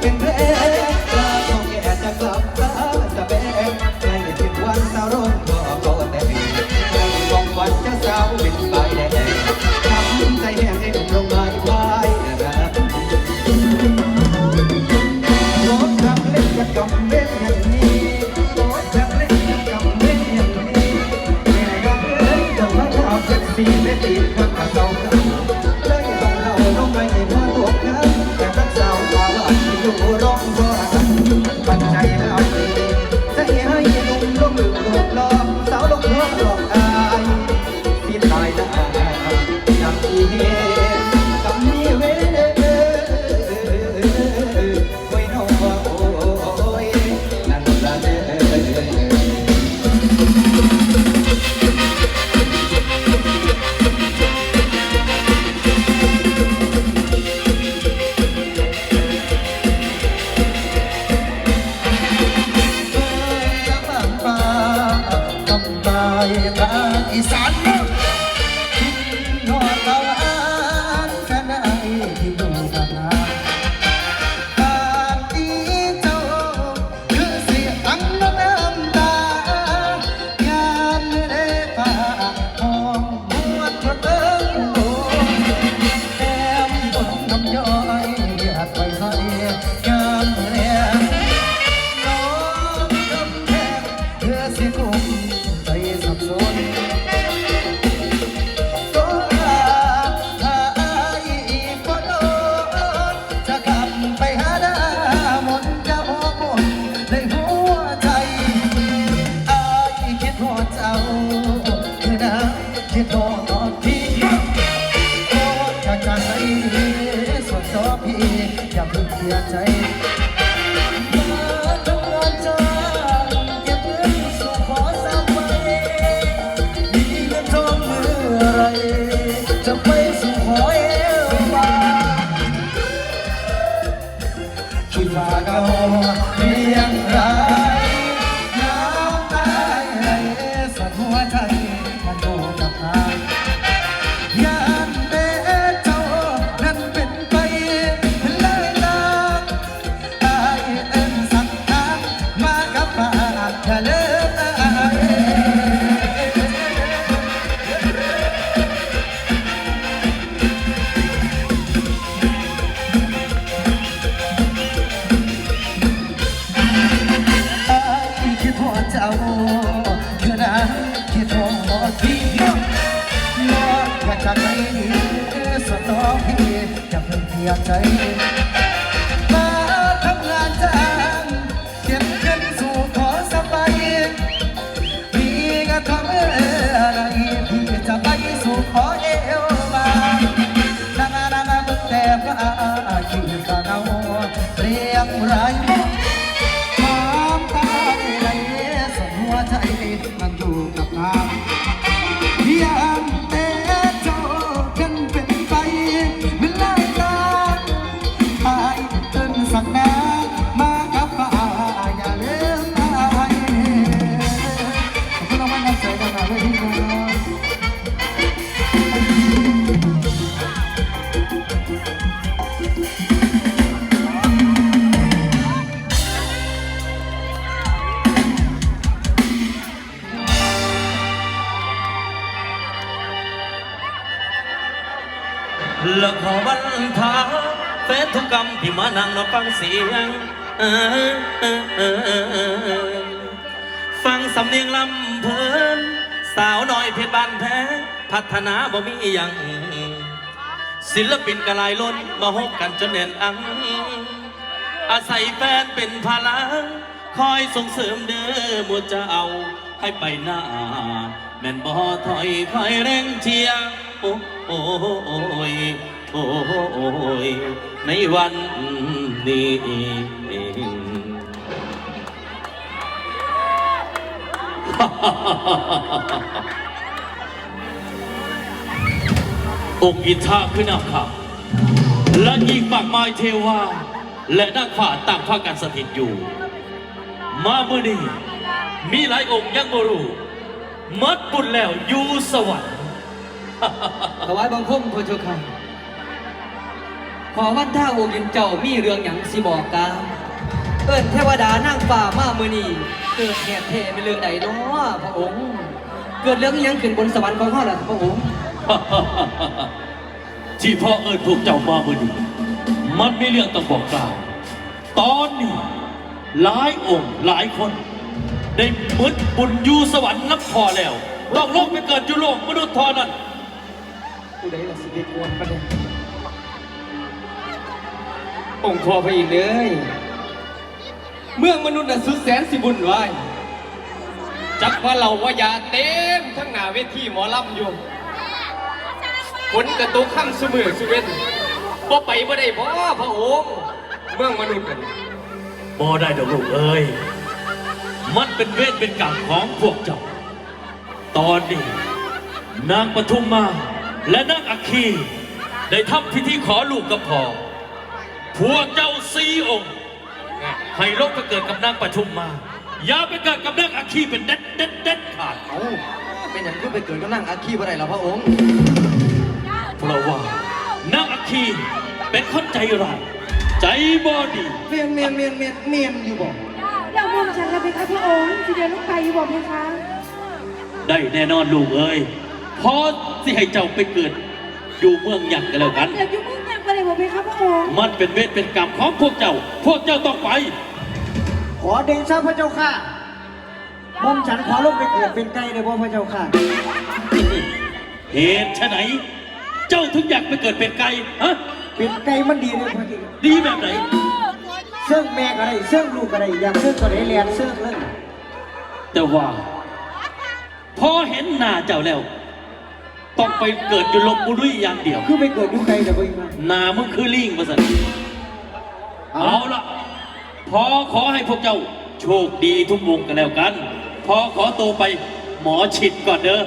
เป็นพระอ time. ฟังเสียงฟังสำเนียงลำเพลิน สาวน้อยเพชรบ้านแพ้ พัฒนาบ่มีอย่างศิลปินกระลายล้นมาฮบกันจนแน่นอัง อาศัยแฟนเป็นพลัง คอยส่งเสริมเด้อมัวจะเอาให้ไปหน้า แม่นบ่ถอยคอยแรงเชียร์โอ้โอ้ยโอ้ยในวัน นี้องค์อิทาขึ้นนำครับ และยีกมากม้เทวา และนักฝ่าต่างภาคกันสถิตอยู่ มาเมื่อนี้มีหลายองค์ยังบรูมัดบุญแล้วอยู่สวรรค์ถวายบังคมพระเจ้าค่ะ ขอวันท่าองค์ยินเจ้ามีเรื่องหยังสิบอกกาเอิ้นเทวดานางฟ้ามามื้อนี้เกิดเหตุเทเป็นเรื่องใดเนาะพระองค์ เกิดเรื่องอิหยังขึ้นบนสวรรค์ของเฮาล่ะพระองค์ ที่พ่อเอิญพวกเจ้ามาเมื่อนี้มันไม่เรื่องต้องบอกกล่าว ตอนนี้หลายองค์หลายคน ได้มึดบุญอยู่สวรรค์นับพอแล้ว ต้องลงไปเกิดจุโลกมนุษย์ทอนั้นผู้ใดล่ะสิได้กวนประเด็น องค์พอพระอินเลย เมืองมนุษย์น่ะสุดแสนสิบุญไวายจักว่าเราว่ายาเต็มทั้งหน้าเวทีหมอลำอยู่ฝนกระตุกข้ามสมือสุเวนบ่ไปบ่ได้บ่พระองค์เมืองมนุษย์กันบ่ได้ดอกลูกเอ้ยมันเป็นเวทเป็นกรรมของพวกเจ้า ตอนนี้ นางปทุมมาและนางอัคคีได้ทำพิธีขอลูกกับพ่อ พวกเจ้าสีองค์ให้ลงไปเกิดกับนางปทุมมา อย่าไปเกิดกับนางอัคคีเป็นเด็ดเด็ดเด็ดขาดเอ้าเป็นอย่างก็ไปเกิดก็นั่งอาคีบ่ได้แล้วพระองค์เพราะว่านางอัคคีเป็นคนใจร้ายใจบอดีเมียนเมียนเมียนเมียนเมียนอยู่บ่เรามองฉันแล้วเพคะพระองค์จะเดินลงไปอยู่บอกเพคะได้แน่นอนลูกเอ้ยพอสิให้เจ้าไปเกิดอยู่เมืองหยักกันแล้วกันเดี๋ยวยุ่งมุ่งยังไป เลยบอกเพคะพระองค์ มันเป็นเวทเป็นกรรมของพวกเจ้า พวกเจ้าต้องไป ขอเดชะพระเจ้าค่ะมอมฉันขอลงไปเกิดเป็นไก่ได้บ่พระเจ้าค่ะ เหตุไฉนเจ้าถึงอยากไปเกิดเป็นไก่ฮะ เป็นไก่มันดีเลยพระเจ้าดีแบบไหน เสื่องแม่ก็ได้เสื่องลูกก็ได้อยากเสื่องก็ได้เรียนเสื่องเลยแต่ว่า พอเห็นหน้าเจ้าแล้ว ต้องไปเกิดอยู่ลบบุรีอย่างเดียว คือไปเกิดอยู่ไกลแต่บ่อีกมาหนามึงคือลิงมาสันเอาละพอขอให้พวกเจ้าโชคดีทุกวงกันแล้วกัน พอขอตัวไปหมอฉิดก่อนเด้อ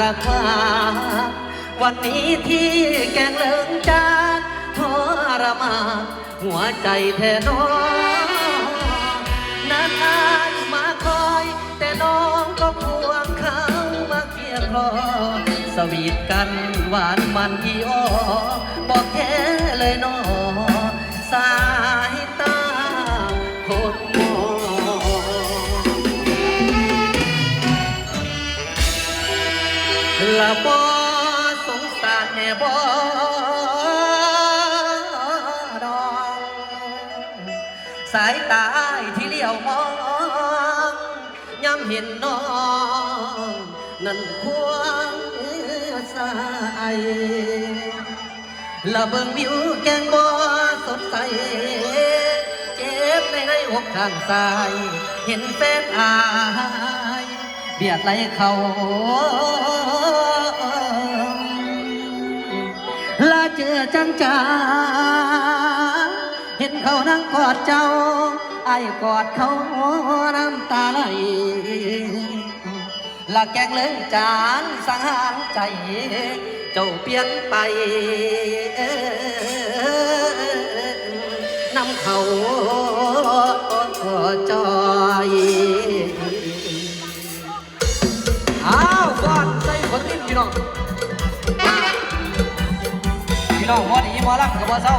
ราคา วันนี้ที่แกงเหลิงจานทรมานหัวใจแทน้องนานอายมาคอย แต่น้องก็ควงเขามาเคียงคอสวีทกันหวานมันอีอ้อบอกแค่เลยน้องสาย ละบอสงสารแน่บอดองสายตาที่เลี้ยวมองย้ำเห็นน้อง นั่นควงสายละเบิ่งวิวแกงบอสดใสเจ็บในในอกข้างซ้าย เห็นแฟนอาย บียดไหลเขาลาเจอจังจาเห็นเขานั่งกอดเจ้า ไอ้กอดเขาน้ำตาไหลละแกงเลิ้งจานสังหารใจ เจ้าเปลี่ยนไปนำเขาจอย อ้าวก่อนใส่คนติ้นพี่น้อง พี่น้องวันนี้มาลักกับว่าเศร้า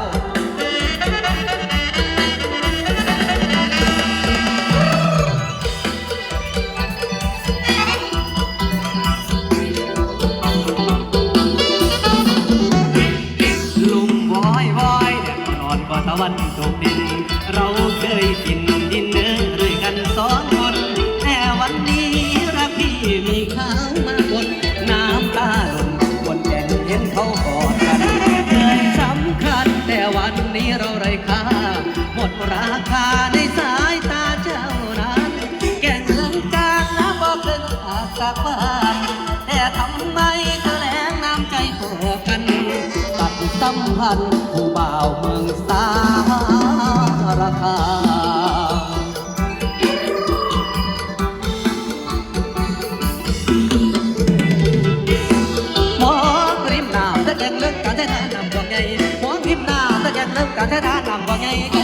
ันผู้บ่าวเมืองสารคามหมองริมหน้ำตะแกงเลิกกะแท้น้ำบ่ไงหมองริมหน้ำตะแกงเลิกกะแท้น้ำบ่ไง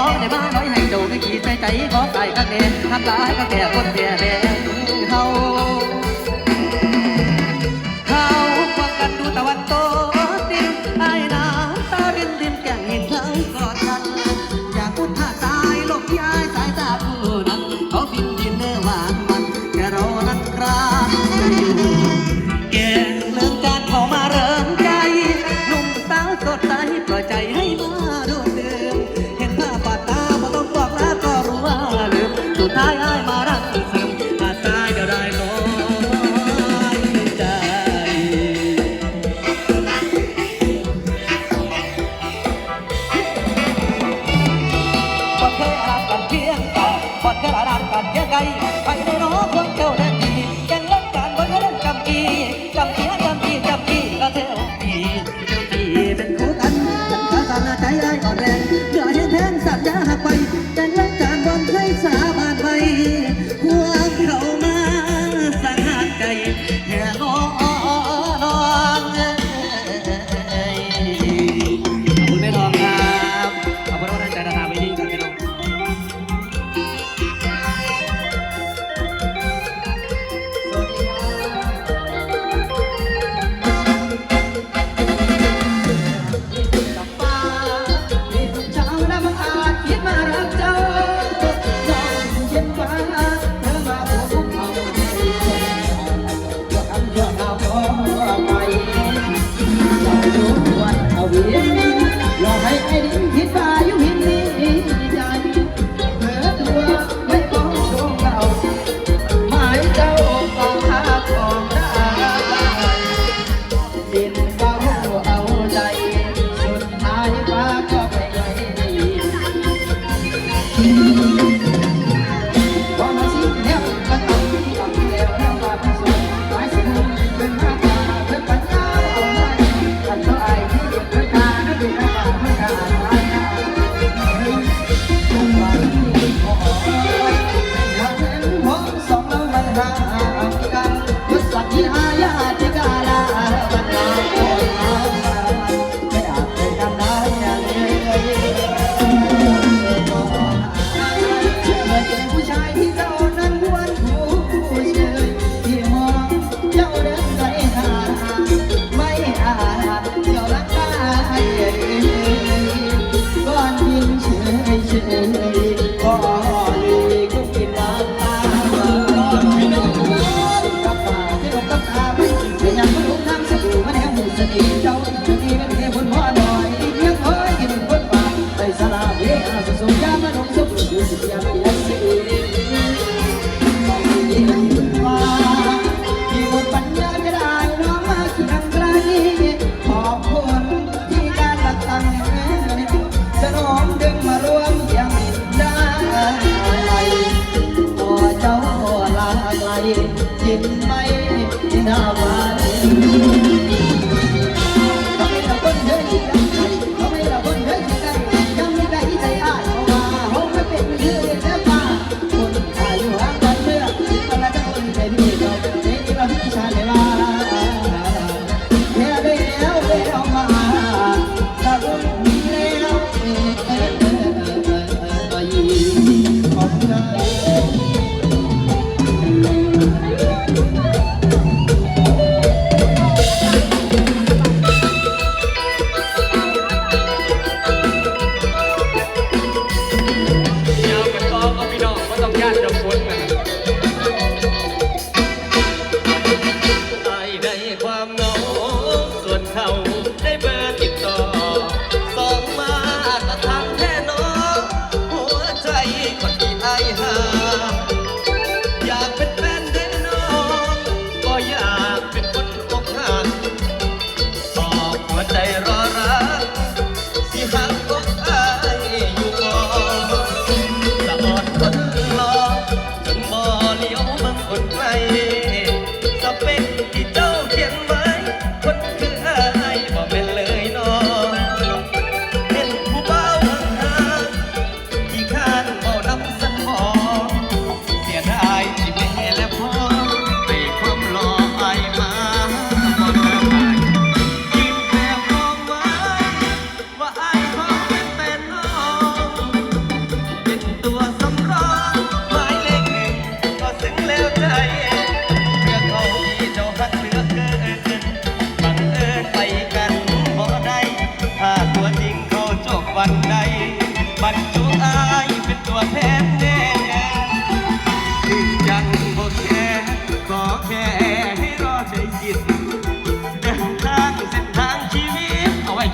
องในบ้านน้อยให้เจ้าก็ขี่ใส่ใจขอใส่กันเน่ทำลายก็แก่คนแก่แม่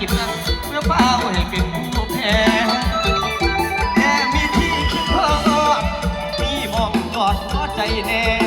ตเอาไว้คินเพื่อเป้าให้เป็นผู้แพ้แค่มีที่คิดพอมีมองกอดหัวใจแน่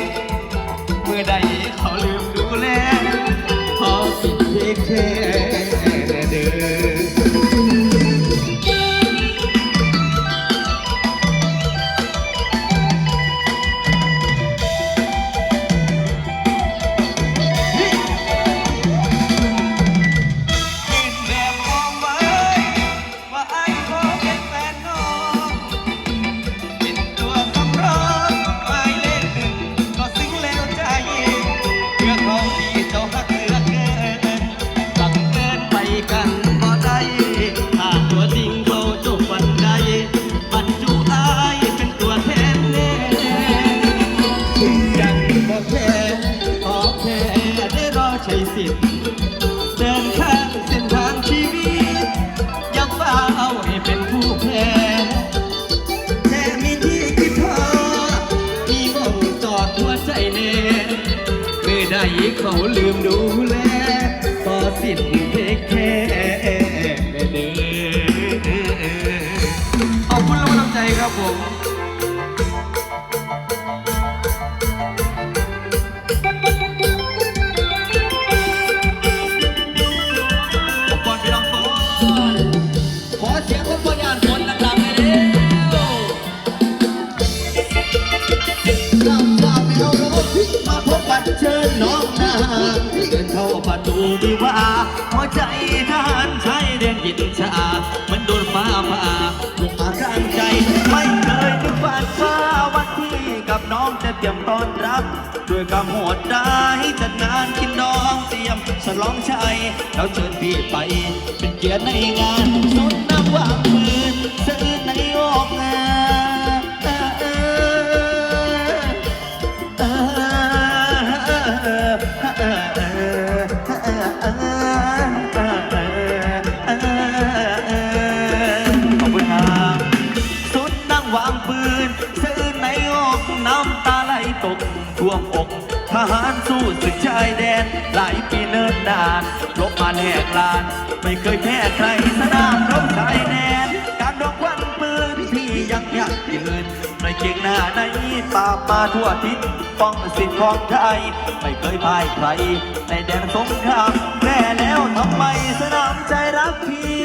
เขาลืมดูแลพอสิ้น เดินเข้าประตูวิวาหัวใจทหารชายแดนยินชา มันโดนฟ้าผ่าบุกมากลางใจ ไม่เคยนึกฝันว่าวันที่กับน้องจะเตรียมต้อนรับด้วยคำโหดร้ายจัดงานกินดองเตรียมฉลองชัยแล้วเชิญพี่ไป เป็นเกียรติในงานสุดน้ำวางมือซื้อในออกงาน หลายปีเนิ่นนานลบมาแหกลาน ไม่เคยแพ้ใครสนามรบชายแดนการดอกควันปืนพี่ยังอยากยืนในเกียงหน้าในป่าบมาทั่วทิศป้องสิทธิ์ของไทย ไม่เคยพ่ายใครในแดนสงครามแพ้แล้วทำไมสนามใจรักพี่